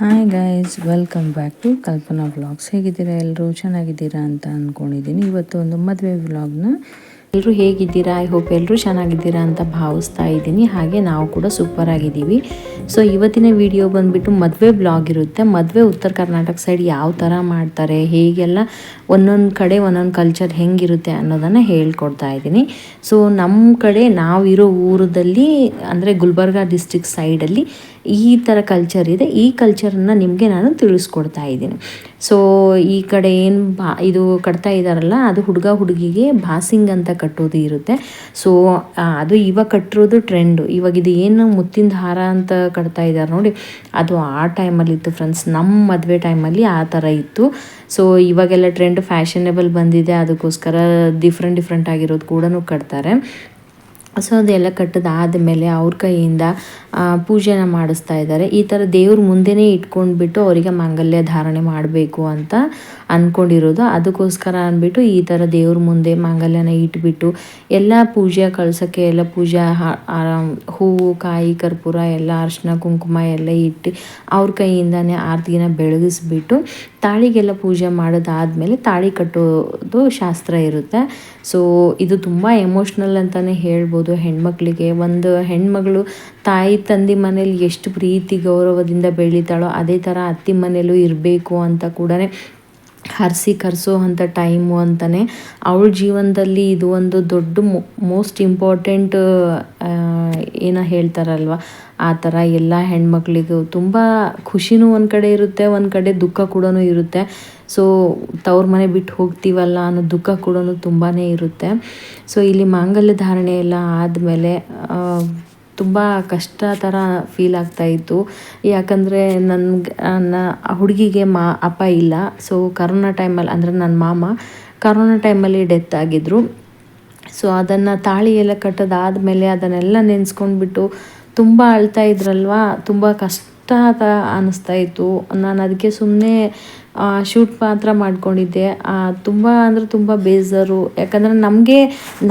Hi guys welcome back to Kalpana vlogs ಹೇಗಿದ್ದೀರಾ ಎಲ್ಲರೂ ಚೆನ್ನಾಗಿದ್ದೀರಾ ಅಂತ ಅಂದ್ಕೊಂಡಿದ್ದೀನಿ ಇವತ್ತು ಒಂದು ಮದುವೆ ವ್ಲಾಗ್ನ ಎಲ್ಲರೂ ಹೇಗಿದ್ದೀರಾ? ಐ ಹೋಪ್ ಎಲ್ಲರೂ ಚೆನ್ನಾಗಿದ್ದೀರಾ ಅಂತ ಭಾವಿಸ್ತಾ ಇದ್ದೀನಿ. ಹಾಗೆ ನಾವು ಕೂಡ ಸೂಪರ್ ಆಗಿದ್ದೀವಿ. ಸೊ ಇವತ್ತಿನ ವಿಡಿಯೋ ಬಂದುಬಿಟ್ಟು ಮದುವೆ ಬ್ಲಾಗ್ ಇರುತ್ತೆ. ಮದುವೆ ಉತ್ತರ ಕರ್ನಾಟಕ ಸೈಡ್ ಯಾವ ಥರ ಮಾಡ್ತಾರೆ? ಹೇಗೆಲ್ಲ ಒಂದೊಂದು ಕಡೆ ಒಂದೊಂದು ಕಲ್ಚರ್ ಹೆಂಗಿರುತ್ತೆ ಅನ್ನೋದನ್ನು ಹೇಳ್ಕೊಡ್ತಾ ಇದ್ದೀನಿ. ಸೊ ನಮ್ಮ ಕಡೆ ನಾವಿರೋ ಊರದಲ್ಲಿ, ಅಂದರೆ ಗುಲ್ಬರ್ಗ ಡಿಸ್ಟಿಕ್ ಸೈಡಲ್ಲಿ ಈ ಥರ ಕಲ್ಚರ್ ಇದೆ. ಈ ಕಲ್ಚರನ್ನು ನಿಮಗೆ ನಾನು ತಿಳಿಸ್ಕೊಡ್ತಾ ಇದ್ದೀನಿ. ಸೊ ಈ ಕಡೆ ಏನು ಬಾ, ಇದು ಕಟ್ತಾ ಇದ್ದಾರಲ್ಲ ಅದು ಹುಡುಗ ಹುಡುಗಿಗೆ ಬಾಸಿಂಗ್ ಅಂತ ಕಟ್ಟೋದು ಇರುತ್ತೆ. ಸೊ ಅದು ಇವಾಗ ಕಟ್ಟಿರೋದು ಟ್ರೆಂಡು ಇವಾಗ ಇದು ಏನು ಮುತ್ತಿನ ಹಾರ ಅಂತ ಕಟ್ತಾ ಇದ್ದಾರೆ ನೋಡಿ. ಅದು ಆ ಟೈಮಲ್ಲಿ ಇತ್ತು ಫ್ರೆಂಡ್ಸ್ ನಮ್ಮ ಮದುವೆ ಟೈಮಲ್ಲಿ ಆ ಥರ ಇತ್ತು. ಸೊ ಇವಾಗೆಲ್ಲ ಟ್ರೆಂಡ್ ಫ್ಯಾಷನೇಬಲ್ ಬಂದಿದೆ. ಅದಕ್ಕೋಸ್ಕರ ಡಿಫ್ರೆಂಟ್ ಡಿಫ್ರೆಂಟ್ ಆಗಿರೋದು ಕೂಡ ಕಟ್ತಾರೆ. ಸೊ ಅದೆಲ್ಲ ಕಟ್ಟದಾದಮೇಲೆ ಅವ್ರ ಕೈಯಿಂದ ಪೂಜೆನ ಮಾಡಿಸ್ತಾ ಇದ್ದಾರೆ. ಈ ಥರ ದೇವ್ರ ಮುಂದೆನೇ ಇಟ್ಕೊಂಡ್ಬಿಟ್ಟು ಅವರಿಗೆ ಮಾಂಗಲ್ಯ ಧಾರಣೆ ಮಾಡಬೇಕು ಅಂತ ಅಂದ್ಕೊಂಡಿರೋದು ಅದಕ್ಕೋಸ್ಕರ ಅಂದ್ಬಿಟ್ಟು ಈ ಥರ ದೇವ್ರ ಮುಂದೆ ಮಾಂಗಲ್ಯನ ಇಟ್ಬಿಟ್ಟು ಎಲ್ಲ ಪೂಜೆ ಕಳ್ಸೋಕ್ಕೆ ಎಲ್ಲ ಪೂಜೆ ಹೂವು, ಕಾಯಿ, ಕರ್ಪೂರ, ಎಲ್ಲ ಅರ್ಶಿನ, ಕುಂಕುಮ ಎಲ್ಲ ಇಟ್ಟು ಅವ್ರ ಕೈಯಿಂದನೇ ಆರತಿನ ಬೆಳಗಿಸ್ಬಿಟ್ಟು ತಾಳಿಗೆಲ್ಲ ಪೂಜೆ ಮಾಡೋದಾದಮೇಲೆ ತಾಳಿ ಕಟ್ಟೋದು ಶಾಸ್ತ್ರ ಇರುತ್ತೆ. ಸೊ, ಇದು ತುಂಬ ಎಮೋಷ್ನಲ್ ಅಂತಲೇ ಹೇಳ್ಬೋದು. ಹೆಣ್ಮಕ್ಳಿಗೆ ಒಂದು ಹೆಣ್ಮಗಳು ತಾಯಿ ತಂದೆ ಮನೇಲಿ ಎಷ್ಟು ಪ್ರೀತಿ, ಗೌರವದಿಂದ ಬೆಳೀತಾಳೋ ಅದೇ ಥರ ಅತ್ತಿ ಮನೇಲೂ ಇರಬೇಕು ಅಂತ ಕೂಡ ಹರಿಸಿ ಕರೆಸೋ ಅಂಥ ಟೈಮು ಅಂತಲೇ ಅವಳ ಜೀವನದಲ್ಲಿ ಇದು ಒಂದು ದೊಡ್ಡ ಮೋಸ್ಟ್ ಇಂಪಾರ್ಟೆಂಟ್ ಏನೋ ಹೇಳ್ತಾರಲ್ವ, ಆ ಥರ ಎಲ್ಲ ಹೆಣ್ಮಕ್ಳಿಗೂ ತುಂಬ ಖುಷಿನೂ ಒಂದು ಕಡೆ ಇರುತ್ತೆ, ಒಂದು ಕಡೆ ದುಃಖ ಕೂಡ ಇರುತ್ತೆ. ಸೊ ತವ್ರ ಮನೆ ಬಿಟ್ಟು ಹೋಗ್ತೀವಲ್ಲ ಅನ್ನೋ ದುಃಖ ಕೂಡ ತುಂಬಾ ಇರುತ್ತೆ. ಸೊ ಇಲ್ಲಿ ಮಾಂಗಲ್ಯ ಧಾರಣೆ ಎಲ್ಲ ಆದಮೇಲೆ ತುಂಬ ಕಷ್ಟ ಥರ ಫೀಲ್ ಆಗ್ತಾಯಿತ್ತು ಯಾಕಂದರೆ ನನಗೆ ನನ್ನ ಹುಡುಗಿಗೆ ಮಾ, ಅಪ್ಪ ಇಲ್ಲ. ಸೊ ಕರೋನಾ ಟೈಮಲ್ಲಿ ಅಂದರೆ ನನ್ನ ಮಾಮ ಕರೋನಾ ಟೈಮಲ್ಲಿ ಡೆತ್ ಆಗಿದ್ದರು ಸೊ ಅದನ್ನು ತಾಳಿ ಎಲ್ಲ ಕಟ್ಟೋದಾದಮೇಲೆ ಅದನ್ನೆಲ್ಲ ನೆನೆಸ್ಕೊಂಡ್ಬಿಟ್ಟು ತುಂಬ ಅಳ್ತಾ ಇದ್ರಲ್ವಾ? ತುಂಬ ಕಷ್ಟ ಅನ್ನಿಸ್ತಾ ಇತ್ತು. ನಾನು ಅದಕ್ಕೆ ಸುಮ್ಮನೆ ಶೂಟ್ ಮಾತ್ರ ಮಾಡ್ಕೊಂಡಿದ್ದೆ. ತುಂಬ ಅಂದರೆ ತುಂಬ ಬೇಜಾರು. ಯಾಕಂದರೆ ನಮಗೆ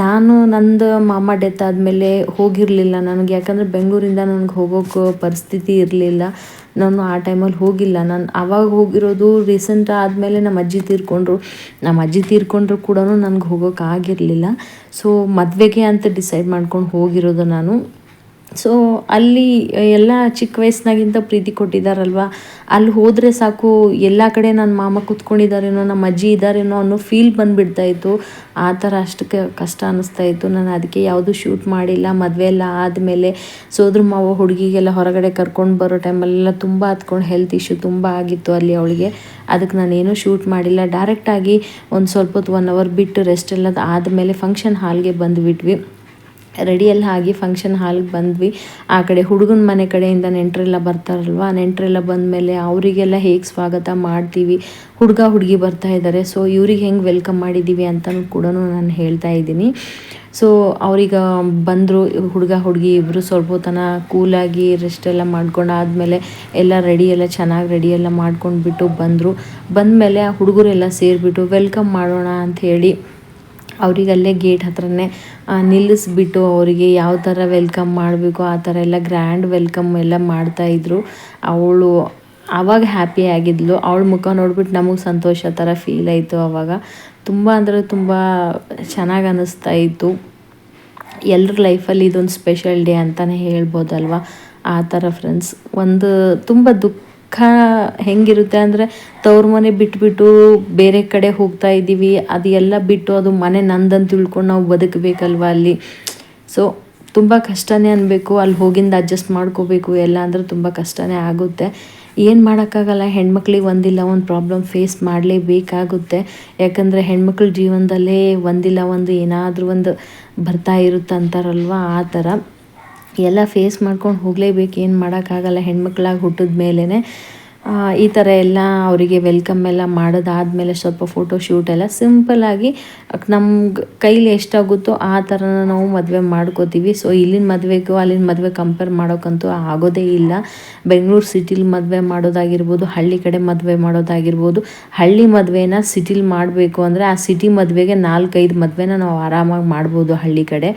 ನಾನು, ನಂದು ಮಾಮ ಡೆತ್ ಆದಮೇಲೆ ಹೋಗಿರಲಿಲ್ಲ ನನಗೆ. ಯಾಕಂದರೆ ಬೆಂಗಳೂರಿಂದ ನನಗೆ ಹೋಗೋಕೆ ಪರಿಸ್ಥಿತಿ ಇರಲಿಲ್ಲ. ನಾನು ಆ ಟೈಮಲ್ಲಿ ಹೋಗಿಲ್ಲ. ನಾನು ಆವಾಗ ಹೋಗಿರೋದು ರೀಸೆಂಟ್ ಆದಮೇಲೆ ನಮ್ಮ ಅಜ್ಜಿ ತೀರ್ಕೊಂಡ್ರು. ನಮ್ಮ ಅಜ್ಜಿ ತೀರ್ಕೊಂಡ್ರು ಕೂಡ ನನಗೆ ಹೋಗೋಕ್ಕಾಗಿರಲಿಲ್ಲ ಸೊ ಮದುವೆಗೆ ಅಂತ ಡಿಸೈಡ್ ಮಾಡ್ಕೊಂಡು ಹೋಗಿರೋದು ನಾನು. ಸೊ ಅಲ್ಲಿ ಎಲ್ಲ ಚಿಕ್ಕ ವಯಸ್ಸಿನಾಗಿಂತ ಪ್ರೀತಿ ಕೊಟ್ಟಿದ್ದಾರಲ್ವ ಅಲ್ಲಿ ಹೋದರೆ ಸಾಕು, ಎಲ್ಲ ಕಡೆ ನನ್ನ ಮಾಮ ಕೂತ್ಕೊಂಡಿದ್ದಾರೇನೋ ನಮ್ಮ ಅಜ್ಜಿ ಇದ್ದಾರೇನೋ ಅನ್ನೋ ಫೀಲ್ ಬಂದುಬಿಡ್ತಾ ಇತ್ತು. ಆ ಥರ ಅಷ್ಟಕ್ಕೆ ಕಷ್ಟ ಅನ್ನಿಸ್ತಾ ಇತ್ತು. ನಾನು ಅದಕ್ಕೆ ಯಾವುದೂ ಶೂಟ್ ಮಾಡಿಲ್ಲ, ಮದುವೆ ಎಲ್ಲ ಆದಮೇಲೆ. ಸೋದ್ರ ಮಾವ ಹುಡುಗಿಗೆಲ್ಲ ಹೊರಗಡೆ ಕರ್ಕೊಂಡು ಬರೋ ಟೈಮಲ್ಲೆಲ್ಲ ತುಂಬ ಹತ್ಕೊಂಡು ಹೆಲ್ತ್ ಇಶ್ಯೂ ತುಂಬ ಆಗಿತ್ತು ಅಲ್ಲಿ ಅವಳಿಗೆ. ಅದಕ್ಕೆ ನಾನೇನು ಶೂಟ್ ಮಾಡಿಲ್ಲ. ಡೈರೆಕ್ಟಾಗಿ ಒಂದು ಸ್ವಲ್ಪ ಹೊತ್ತು ಒನ್ ಅವರ್ ಬಿಟ್ಟು ರೆಸ್ಟ್ ಎಲ್ಲ ಆದಮೇಲೆ ಫಂಕ್ಷನ್ ಹಾಲ್ಗೆ ಬಂದುಬಿಟ್ವಿ. ರೆಡಿಯೆಲ್ಲ ಆಗಿ ಫಂಕ್ಷನ್ ಹಾಲ್ಗೆ ಬಂದ್ವಿ. ಆ ಕಡೆ ಹುಡುಗನ ಮನೆ ಕಡೆಯಿಂದ ನೆಂಟರೆಲ್ಲ ಬರ್ತಾರಲ್ವ? ನೆಂಟರೆಲ್ಲ ಬಂದಮೇಲೆ ಅವರಿಗೆಲ್ಲ ಹೇಗೆ ಸ್ವಾಗತ ಮಾಡ್ತೀವಿ? ಹುಡುಗ, ಹುಡುಗಿ ಬರ್ತಾ ಇದ್ದಾರೆ ಸೊ ಇವ್ರಿಗೆ ಹೆಂಗೆ ವೆಲ್ಕಮ್ ಮಾಡಿದ್ದೀವಿ ಅಂತಲೂ ಕೂಡ ನಾನು ಹೇಳ್ತಾ ಇದ್ದೀನಿ. ಸೊ ಅವ್ರೀಗ ಬಂದರು, ಹುಡುಗ, ಹುಡುಗಿ ಇಬ್ಬರು ಸ್ವಲ್ಪ ತನ ಕೂಲಾಗಿ ರೆಸ್ಟ್ ಎಲ್ಲ ಮಾಡ್ಕೊಂಡು ಆದಮೇಲೆ ಎಲ್ಲ ರೆಡಿ ಎಲ್ಲ ಚೆನ್ನಾಗಿ ರೆಡಿ ಎಲ್ಲ ಮಾಡ್ಕೊಂಡ್ಬಿಟ್ಟು ಬಂದರು. ಬಂದಮೇಲೆ ಆ ಹುಡುಗರೆಲ್ಲ ಸೇರಿಬಿಟ್ಟು ವೆಲ್ಕಮ್ ಮಾಡೋಣ ಅಂತ ಹೇಳಿ ಅವರಿಗಲ್ಲೇ ಗೇಟ್ ಹತ್ರನೇ ನಿಲ್ಲಿಸ್ಬಿಟ್ಟು ಅವರಿಗೆ ಯಾವ ಥರ ವೆಲ್ಕಮ್ ಮಾಡಬೇಕು, ಆ ಥರ ಎಲ್ಲ ಗ್ರ್ಯಾಂಡ್ ವೆಲ್ಕಮ್ ಎಲ್ಲ ಮಾಡ್ತಾಯಿದ್ರು ಅವಳು ಆವಾಗ ಹ್ಯಾಪಿ ಆಗಿದ್ಲು. ಅವಳ ಮುಖ ನೋಡ್ಬಿಟ್ಟು ನಮಗೆ ಸಂತೋಷ ಥರ ಫೀಲ್ ಆಯಿತು ಆವಾಗ. ತುಂಬ ಅಂದರೆ ತುಂಬ ಚೆನ್ನಾಗಿ ಅನ್ನಿಸ್ತಾ ಇತ್ತು. ಎಲ್ಲರ ಲೈಫಲ್ಲಿ ಇದೊಂದು ಸ್ಪೆಷಲ್ ಡೇ ಅಂತಲೇ ಹೇಳ್ಬೋದಲ್ವ? ಆ ಥರ ಫ್ರೆಂಡ್ಸ್ ಒಂದು ತುಂಬ ದುಃಖ ದುಃಖ ಹೆಂಗಿರುತ್ತೆ ಅಂದರೆ ತವ್ರ ಮನೆ ಬಿಟ್ಬಿಟ್ಟು ಬೇರೆ ಕಡೆ ಹೋಗ್ತಾ ಇದ್ದೀವಿ, ಅದು ಎಲ್ಲ ಬಿಟ್ಟು ಅದು ಮನೆ ನಂದಂತ ತಿಳ್ಕೊಂಡು ನಾವು ಬದುಕಬೇಕಲ್ವ ಅಲ್ಲಿ? ಸೊ ತುಂಬ ಕಷ್ಟನೇ ಅನ್ಬೇಕು, ಅಲ್ಲಿ ಹೋಗಿಂದ ಅಡ್ಜಸ್ಟ್ ಮಾಡ್ಕೋಬೇಕು, ಎಲ್ಲ ಅಂದರೆ ತುಂಬ ಕಷ್ಟನೇ ಆಗುತ್ತೆ. ಏನು ಮಾಡೋಕ್ಕಾಗಲ್ಲ, ಹೆಣ್ಮಕ್ಳಿಗೆ ಒಂದಿಲ್ಲ, ಒಂದು ಪ್ರಾಬ್ಲಮ್ ಫೇಸ್ ಮಾಡಲೇಬೇಕಾಗುತ್ತೆ. ಯಾಕಂದರೆ ಹೆಣ್ಮಕ್ಳ ಜೀವನದಲ್ಲೇ ಒಂದಿಲ್ಲ, ಒಂದು ಏನಾದರೂ ಒಂದು ಬರ್ತಾ ಇರುತ್ತೆ ಅಂತಾರಲ್ವ ಆ ಥರ. ಎಲ್ಲ ಫೇಸ್ ಮಾಡ್ಕೊಂಡು ಹೋಗಲೇಬೇಕು ಏನು ಮಾಡೋಕ್ಕಾಗಲ್ಲ ಹೆಣ್ಮಕ್ಳಾಗಿ ಹುಟ್ಟಿದ ಮೇಲೇ ಈ ಥರ ಎಲ್ಲ ಅವರಿಗೆ ವೆಲ್ಕಮ್ ಎಲ್ಲ ಮಾಡೋದಾದಮೇಲೆ ಸ್ವಲ್ಪ ಫೋಟೋ ಶೂಟ್ ಎಲ್ಲ ಸಿಂಪಲ್ಲಾಗಿ ನಮ್ಗೆ ಕೈಲಿ ಎಷ್ಟಾಗುತ್ತೋ ಆ ಥರ ನಾವು ಮದುವೆ ಮಾಡ್ಕೋತೀವಿ. ಸೊ ಇಲ್ಲಿನ ಮದುವೆಗೂ ಅಲ್ಲಿನ ಮದುವೆ ಕಂಪೇರ್ ಮಾಡೋಕ್ಕಂತೂ ಆಗೋದೇ ಇಲ್ಲ. ಬೆಂಗಳೂರು ಸಿಟಿಲಿ ಮದುವೆ ಮಾಡೋದಾಗಿರ್ಬೋದು, ಹಳ್ಳಿ ಕಡೆ ಮದುವೆ ಮಾಡೋದಾಗಿರ್ಬೋದು, ಹಳ್ಳಿ ಮದುವೆನ ಸಿಟಿಲಿ ಮಾಡಬೇಕು ಅಂದರೆ ಆ ಸಿಟಿ ಮದುವೆಗೆ ನಾಲ್ಕೈದು ಮದುವೆನ ನಾವು ಆರಾಮಾಗಿ ಮಾಡ್ಬೋದು ಹಳ್ಳಿ ಕಡೆ.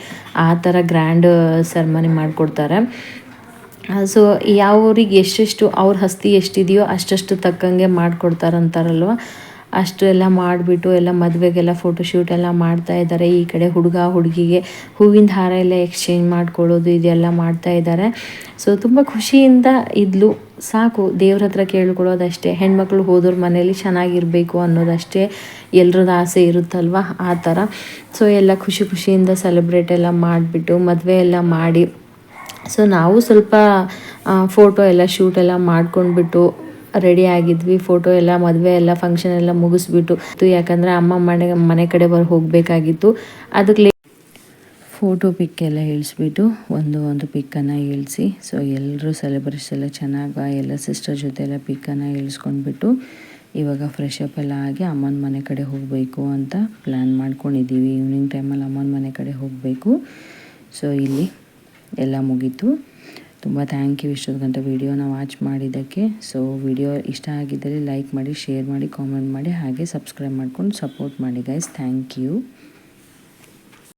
ಆ ಥರ ಗ್ರ್ಯಾಂಡ್ ಸೆರ್ಮನಿ ಮಾಡಿಕೊಡ್ತಾರೆ. ಸೊ ಯಾವರಿಗೆ ಎಷ್ಟೆಷ್ಟು ಅವ್ರ ಹಸ್ತಿ ಎಷ್ಟಿದೆಯೋ ಅಷ್ಟಷ್ಟು ತಕ್ಕಂಗೆ ಮಾಡಿಕೊಡ್ತಾರಂತಾರಲ್ವ? ಅಷ್ಟು ಎಲ್ಲ ಮಾಡಿಬಿಟ್ಟು ಎಲ್ಲ ಮದುವೆಗೆಲ್ಲ ಫೋಟೋಶೂಟ್ ಎಲ್ಲ ಮಾಡ್ತಾ ಇದ್ದಾರೆ. ಈ ಕಡೆ ಹುಡುಗ ಹುಡುಗಿಗೆ ಹೂವಿನ ಹಾರ ಎಲ್ಲ ಎಕ್ಸ್ಚೇಂಜ್ ಮಾಡ್ಕೊಳ್ಳೋದು ಇದೆಲ್ಲ ಮಾಡ್ತಾ ಇದ್ದಾರೆ. ಸೊ ತುಂಬ ಖುಷಿಯಿಂದ ಇದ್ಲು. ಸಾಕು, ದೇವ್ರ ಹತ್ರ ಕೇಳ್ಕೊಳ್ಳೋದಷ್ಟೇ. ಹೆಣ್ಮಕ್ಳು ಹೋದವ್ರ ಮನೇಲಿ ಚೆನ್ನಾಗಿರಬೇಕು ಅನ್ನೋದಷ್ಟೇ ಎಲ್ರದ್ದು ಆಸೆ ಇರುತ್ತಲ್ವ ಆ ಥರ? ಸೊ ಎಲ್ಲ ಖುಷಿ ಖುಷಿಯಿಂದ ಸೆಲೆಬ್ರೇಟ್ ಎಲ್ಲ ಮಾಡಿಬಿಟ್ಟು ಮದುವೆ ಎಲ್ಲ ಮಾಡಿ ಸೊ ನಾವು ಸ್ವಲ್ಪ ಫೋಟೋ ಎಲ್ಲ ಶೂಟ್ ಎಲ್ಲ ಮಾಡ್ಕೊಂಡ್ಬಿಟ್ಟು ರೆಡಿ ಆಗಿದ್ವಿ. ಫೋಟೋ ಎಲ್ಲ, ಮದುವೆ ಎಲ್ಲ ಫಂಕ್ಷನ್ ಎಲ್ಲ ಮುಗಿಸ್ಬಿಟ್ಟು. ಯಾಕಂದರೆ ಅಮ್ಮ ಮನೆ ಮನೆ ಕಡೆ ಬರ್, ಹೋಗಬೇಕಾಗಿತ್ತು. ಅದಕ್ಕೆ ಫೋಟೋ ಪಿಕ್ ಎಲ್ಲ ಇಳಿಸ್ಬಿಟ್ಟು ಒಂದು ಒಂದು ಪಿಕ್ಕನ್ನು ಇಳಿಸಿ. ಸೊ ಎಲ್ಲರೂ ಸೆಲೆಬ್ರೇಷನ್ ಎಲ್ಲ ಚೆನ್ನಾಗಿ, ಎಲ್ಲ ಸಿಸ್ಟರ್ ಜೊತೆ ಎಲ್ಲ ಪಿಕ್ಕನ್ನು ಇಳಿಸ್ಕೊಂಡ್ಬಿಟ್ಟು ಇವಾಗ ಫ್ರೆಶ್ ಅಪ್ ಎಲ್ಲ ಆಗಿ ಅಮ್ಮನ ಮನೆ ಕಡೆ ಹೋಗಬೇಕು ಅಂತ ಪ್ಲ್ಯಾನ್ ಮಾಡ್ಕೊಂಡಿದ್ದೀವಿ. ಈವ್ನಿಂಗ್ ಟೈಮಲ್ಲಿ ಅಮ್ಮನ ಮನೆ ಕಡೆ ಹೋಗಬೇಕು. ಸೊ ಇಲ್ಲಿ ಎಲ್ಲ ಮುಗೀತು. ತುಂಬ ಥ್ಯಾಂಕ್ ಯು ಇಷ್ಟೊತ್ತು ಗಂಟೆ ವೀಡಿಯೋನ ವಾಚ್ ಮಾಡಿದ್ದಕ್ಕೆ. ಸೊ ವಿಡಿಯೋ ಇಷ್ಟ ಆಗಿದ್ದರೆ ಲೈಕ್ ಮಾಡಿ ಶೇರ್ ಮಾಡಿ ಕಾಮೆಂಟ್ ಮಾಡಿ, ಹಾಗೆ ಸಬ್ಸ್ಕ್ರೈಬ್ ಮಾಡ್ಕೊಂಡು ಸಪೋರ್ಟ್ ಮಾಡಿ ಗೈಸ್ ಥ್ಯಾಂಕ್ ಯು